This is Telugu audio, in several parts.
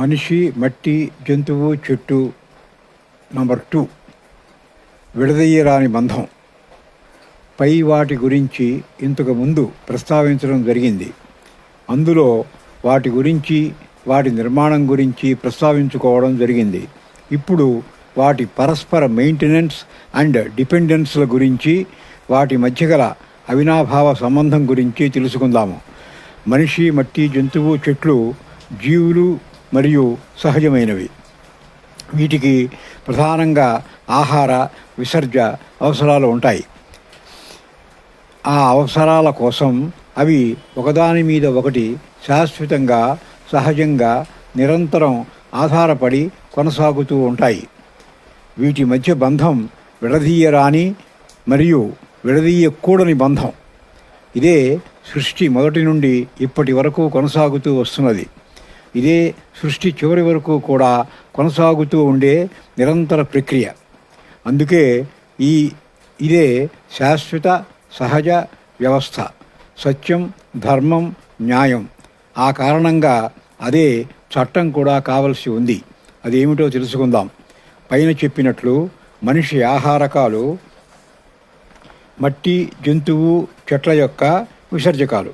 మనిషి మట్టి జంతువు చెట్టు నంబర్ టూ విడదీయరాని బంధం. పై వాటి గురించి ఇంతకు ముందు ప్రస్తావించడం జరిగింది. అందులో వాటి గురించి వాటి నిర్మాణం గురించి ప్రస్తావించుకోవడం జరిగింది. ఇప్పుడు వాటి పరస్పర మెయింటెనెన్స్ అండ్ డిపెండెన్స్ల గురించి వాటి మధ్య గల అవినాభావ సంబంధం గురించి తెలుసుకుందాము. మనిషి మట్టి జంతువు చెట్లు జీవులు మరియు సహజమైనవి. వీటికి ప్రధానంగా ఆహార విసర్జ అవసరాలు ఉంటాయి. ఆ అవసరాల కోసం అవి ఒకదాని మీద ఒకటి శాశ్వతంగా సహజంగా నిరంతరం ఆధారపడి కొనసాగుతూ ఉంటాయి. వీటి మధ్య బంధం విడదీయరాని మరియు విడదీయకూడని బంధం. ఇదే సృష్టి మొదటి నుండి ఇప్పటి వరకు కొనసాగుతూ వస్తున్నది. ఇదే సృష్టి చివరి వరకు కూడా కొనసాగుతూ ఉండే నిరంతర ప్రక్రియ. అందుకే ఈ ఇదే శాశ్వత సహజ వ్యవస్థ సత్యం ధర్మం న్యాయం. ఆ కారణంగా అదే చట్టం కూడా కావలసి ఉంది. అదేమిటో తెలుసుకుందాం. పైన చెప్పినట్లు మనిషి ఆహారకాలు మట్టి జంతువు చెట్ల యొక్క విసర్జకాలు.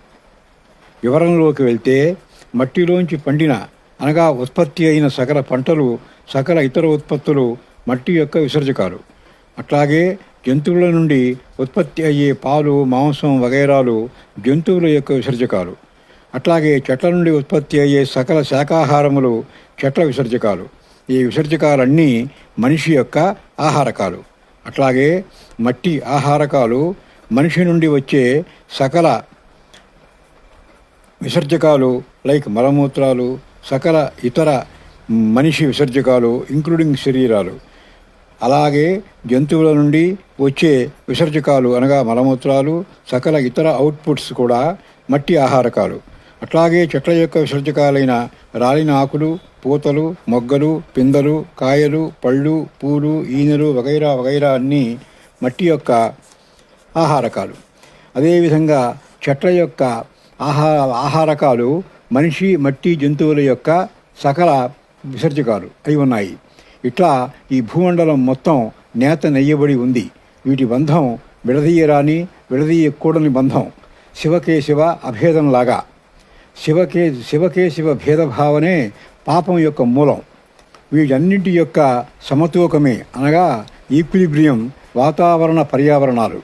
వివరంలోకి వెళ్తే మట్టిలోంచి పండిన అనగా ఉత్పత్తి అయిన సకల పంటలు సకల ఇతర ఉత్పత్తులు మట్టి యొక్క విసర్జకాలు. అట్లాగే జంతువుల నుండి ఉత్పత్తి అయ్యే పాలు మాంసం వగైరాలు జంతువుల యొక్క విసర్జకాలు. అట్లాగే చెట్ల నుండి ఉత్పత్తి అయ్యే సకల శాకాహారములు చెట్ల విసర్జకాలు. ఈ విసర్జకాలన్నీ మనిషి యొక్క ఆహారకాలు. అట్లాగే మట్టి ఆహారకాలు మనిషి నుండి వచ్చే సకల విసర్జకాలు లైక్ మలమూత్రాలు సకల ఇతర మనిషి విసర్జకాలు ఇంక్లూడింగ్ శరీరాలు. అలాగే జంతువుల నుండి వచ్చే విసర్జకాలు అనగా మలమూత్రాలు సకల ఇతర అవుట్పుట్స్ కూడా మట్టి ఆహారకాలు. అట్లాగే చెట్ల యొక్క విసర్జకాలైన రాలిన ఆకులు పూతలు మొగ్గలు పిందలు కాయలు పళ్ళు పూలు ఈనెలు వగైరా వగైరా అన్నీ మట్టి యొక్క ఆహారకాలు. అదేవిధంగా చెట్ల యొక్క ఆహా ఆహారకాలు మనిషి మట్టి జంతువుల యొక్క సకల విసర్జకాలు అయి ఉన్నాయి. ఇట్లా ఈ భూమండలం మొత్తం నేత నెయ్యబడి ఉంది. వీటి బంధం విడదీయరాని విడదీయకూడని బంధం. శివకేశివ అభేదంలాగా. శివకే శివకేశివ భేదభావనే పాపం యొక్క మూలం. వీటన్నింటి యొక్క సమతూకమే అనగా ఈక్విలిబ్రియం వాతావరణ పర్యావరణాలు.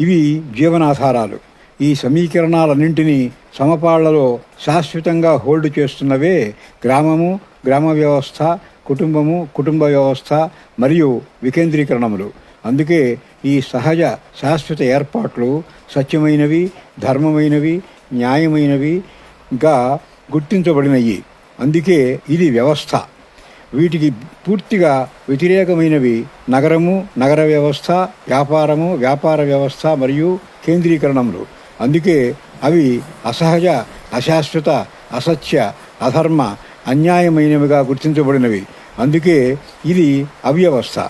ఇవి జీవనాధారాలు. ఈ సమీకరణాలన్నింటినీ సమపాళ్ళలో శాశ్వతంగా హోల్డ్ చేస్తున్నవే గ్రామము గ్రామ వ్యవస్థ కుటుంబము కుటుంబ వ్యవస్థ మరియు వికేంద్రీకరణములు. అందుకే ఈ సహజ శాశ్వత ఏర్పాట్లు సత్యమైనవి ధర్మమైనవి న్యాయమైనవి ఇంకా గుర్తించబడినవి అందుకే ఇది వ్యవస్థ. వీటికి పూర్తిగా వ్యతిరేకమైనవి నగరము నగర వ్యవస్థ వ్యాపారము వ్యాపార వ్యవస్థ మరియు కేంద్రీకరణములు. అందుకే అవి అసహజ అశాశ్వత అసత్య అధర్మ అన్యాయమైనవిగా గుర్తించబడినవి. అందుకే ఇది అవ్యవస్థ.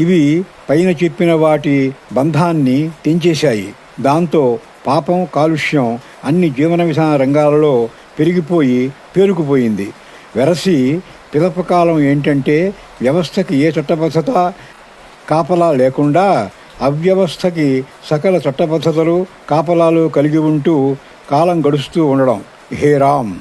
ఇవి పైన చెప్పిన వాటి బంధాన్ని తెంచేశాయి. దాంతో పాపం కాలుష్యం అన్ని జీవన విధాన రంగాలలో పెరిగిపోయి పేరుకుపోయింది. వెరసి పిలపకాలం ఏంటంటే వ్యవస్థకి ఏ చట్టబద్ధత కాపలా లేకుండా అవ్యవస్థకి సకల చట్టబద్ధతలు కాపలాలు కలిగి ఉంటూ కాలం గడుస్తూ ఉండడం. హే రామ్!